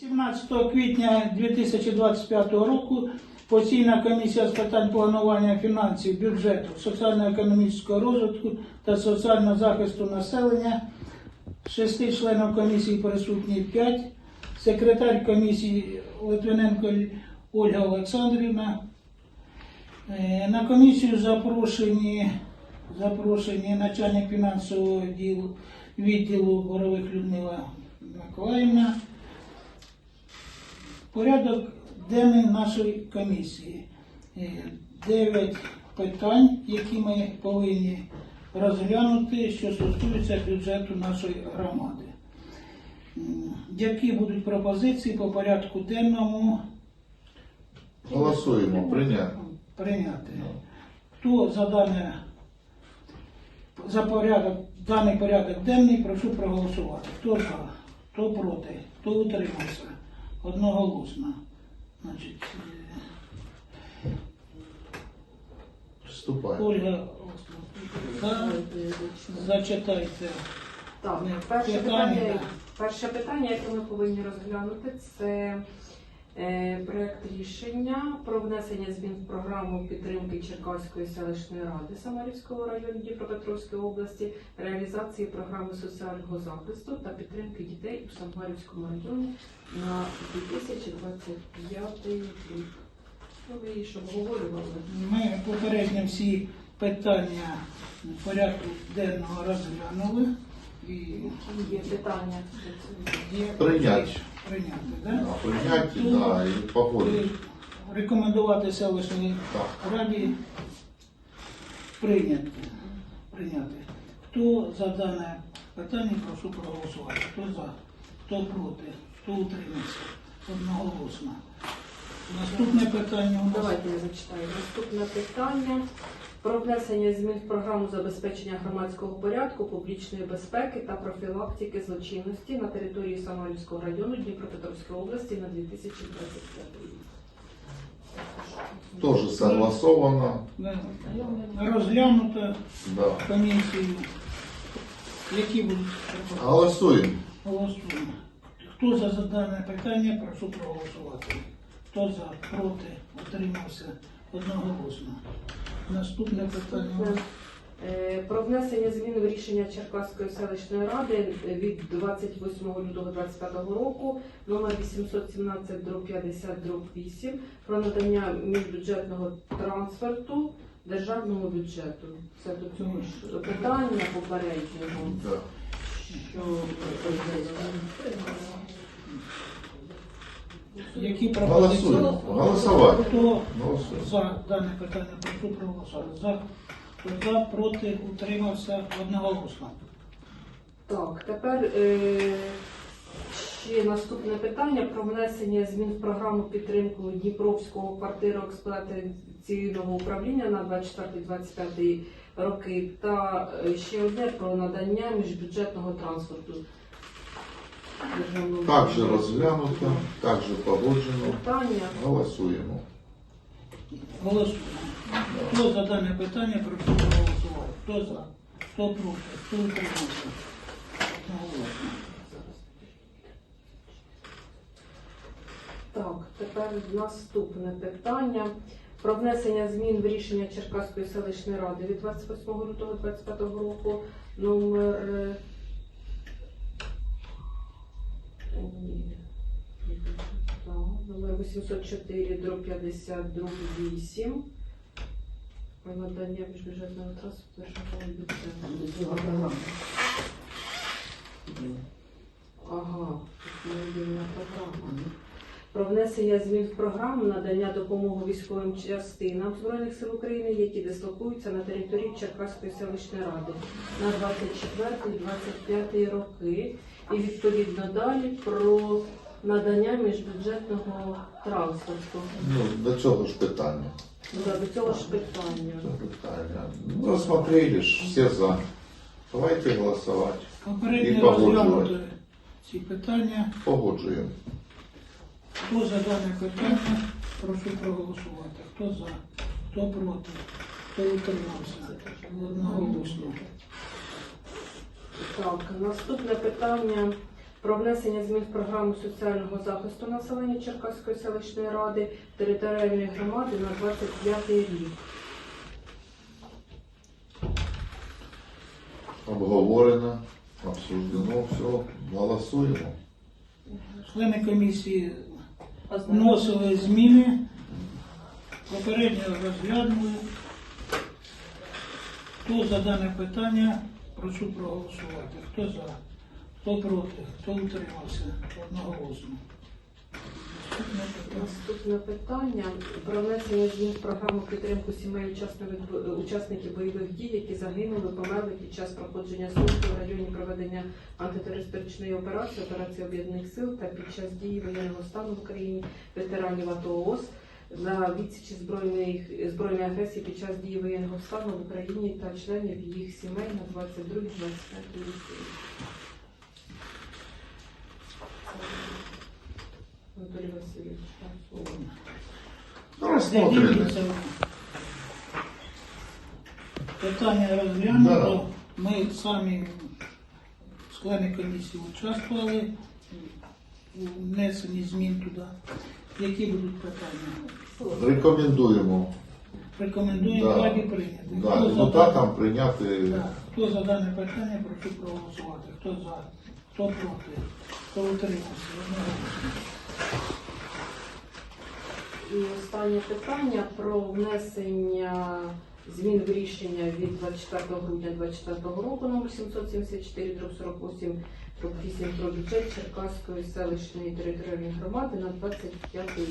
17 квітня 2025 року постійна комісія з питань планування фінансів, бюджету, соціально-економічного розвитку та соціального захисту населення. Шести членів комісії присутні 5. Секретар комісії Литвиненко Ольга Олександрівна. Е, На комісію запрошені, запрошені начальник фінансового ділу, відділу Борових Людмила Миколаївна. Порядок денний нашої комісії. Е, Дев'ять питань, які ми повинні розглянути, що стосуються бюджету нашої громади. Які будуть пропозиції по порядку денному Голосуємо, прийняти. прийняти? Хто за дане за порядок, даний порядок денний, прошу проголосувати. Хто за, хто проти, хто утримався? Одноголосно. Значить, е, Ольга, за, зачитайте. Так, перше питання, питання, перше питання, яке ми повинні розглянути, це е, проект рішення про внесення змін в програму підтримки Черкаської селищної ради Самарівського району Дніпропетровської області, реалізації програми соціального захисту та підтримки дітей у Самарівському районі на 2025 рік. Ну, ж обговорювали. Ми попередньо всі питання порядку денного розглянули. І Є питання Прийняти. Прийняти, Да, да? Прийняти, да, і погодити. Рекомендувати селищній Так. раді прийняти. прийняти. Хто за дане питання, прошу проголосувати. Хто за, хто проти, хто утримався. Одноголосно. Наступне питання у нас. Давайте я зачитаю. Наступне питання про внесення змін в програму забезпечення громадського порядку, публічної безпеки та профілактики злочинності на території Самарівського району Дніпропетровської області на 2025 рік. Теж согласовано. Да. Розглянуто Да. комісією. Які будуть пропозиції? Голосуємо. Голосуємо. Хто за дане питання, прошу проголосувати. Хто за, проти, утримався одноголосно. Наступне питання. Е, Про внесення змін в рішення Черкаської селищної ради від 28 лютого 2025 року номер 817 дроб 50 дроб 8 про надання міжбюджетного трансферту державному бюджету. Це до цього ж питання попереднього, що Які пропозиції? Голосуємо. Голосувати. Хто Голосуємо. за дане питання, прошу проголосувати. За, хто за, проти, утримався одноголосно. Так, тепер е, ще наступне питання про внесення змін в програму підтримки Дніпровського квартироексплуатаційного управління на 24-25 роки та е, ще одне про надання міжбюджетного транспорту. Державного Також розглянуто, також погоджено. Питання. Голосуємо. Голосуємо. Хто за дане питання, прошу проголосувати. Хто за, хто проти, хто утримався. Одноголосно. Так, тепер наступне питання про внесення змін в рішення Черкаської селищної ради від 28 лютого 2025 року номер е, ні, так, номер 804 до 52 8 про надання міжбюджетного трансферту державного бюджету. Ага, мобільна програма. Про внесення змін в програму надання допомоги військовим частинам Збройних сил України, які дислокуються на території Черкаської селищної ради на 24-25 роки. І відповідно далі про надання міжбюджетного транспорту. Ну, до цього ж питання. Да, До цього ж питання. Це питання. Ну, Розсмотрели ж, всі за. Давайте голосувати. І Попередньо погоджувати. розглянути ці питання. Погоджуємо. Хто за дане питання, прошу проголосувати. Хто за, хто проти, хто утримався. Одноголосно. Так, наступне питання про внесення змін в програму соціального захисту населення Черкаської селищної ради територіальної громади на 25 рік. Обговорено, обсуждено, все, голосуємо. Члени комісії вносили зміни, попередньо розглянули. Хто за дане питання, прошу проголосувати. Хто за, хто проти, хто утримався одноголосно. Наступне питання. Про внесення змін в програму підтримку сімей учасників, бойових дій, які загинули, померли під час проходження служби в районі проведення антитерористичної операції, операції об'єднаних сил та під час дії воєнного стану в Україні ветеранів АТО ООС на відсічі збройної збройної агресії під час дії воєнного стану в Україні та членів їх сімей на 22-25 роки. Анатолій Васильович, так, слово. Ну. Дивіться, Питання розглянуто. Ми самі члени комісії участвували у внесенні змін туди. Які будуть питання? Рекомендуємо Рекомендуємо Да. раді прийняти. да, Хто за депутатам прийняти. дане- Хто за дане питання, прошу проголосувати. Хто за, хто проти, хто утримався. І останнє питання про внесення змін в рішення від 24 грудня 2024 року номер 774 48 8 про бюджет Черкаської селищної територіальної громади на 25 рік.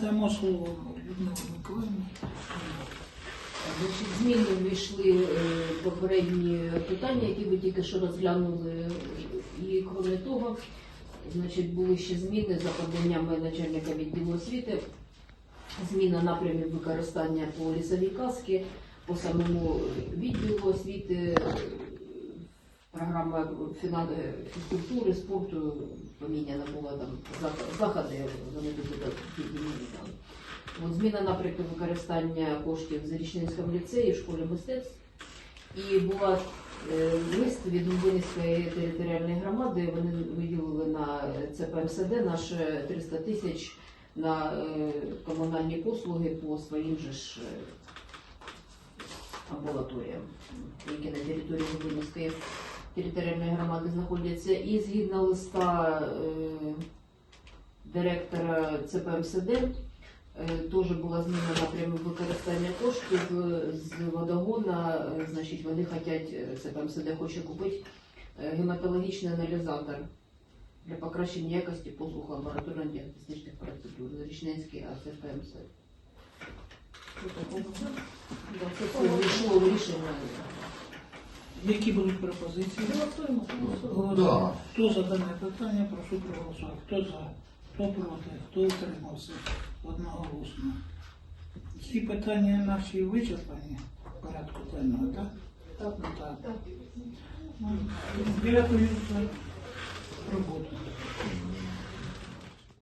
Дамо слово Людмилі Миколаївні. Зміни ввійшли е, попередні питання, які ви тільки що розглянули. І крім того, значить, були ще зміни за поданнями начальника відділу освіти, зміна напрямів використання по лісовій каски, по самому відділу освіти, програма фізкультури, спорту поміняна була там заходи, вони підмінені там. От зміна напрямку використання коштів в Зарічненському ліцеї, в школі мистецтв. І була е, лист від Лубинської територіальної громади. Вони виділили на ЦПМСД наше 300 тисяч на е, комунальні послуги по своїм же ж е, амбулаторіям, які на території Лубинської територіальної громади знаходяться. І згідно листа директора ЦПМСД. Е, Теж була зміна напряму використання коштів е, з водогона. е, Значить, вони хочуть, е, це там СД хоче купити гематологічний аналізатор для покращення якості послуг лабораторно-діагностичних процедур. Зарічненський АЦПМС. Це вийшло рішення. Які будуть пропозиції? Голосуємо. Хто за дане питання, прошу проголосувати. Хто за, хто проти, хто утримався одноголосно. Всі питання наші вичерпані в порядку денного, так? Так. Ну, так. Ну, Дякую за роботу.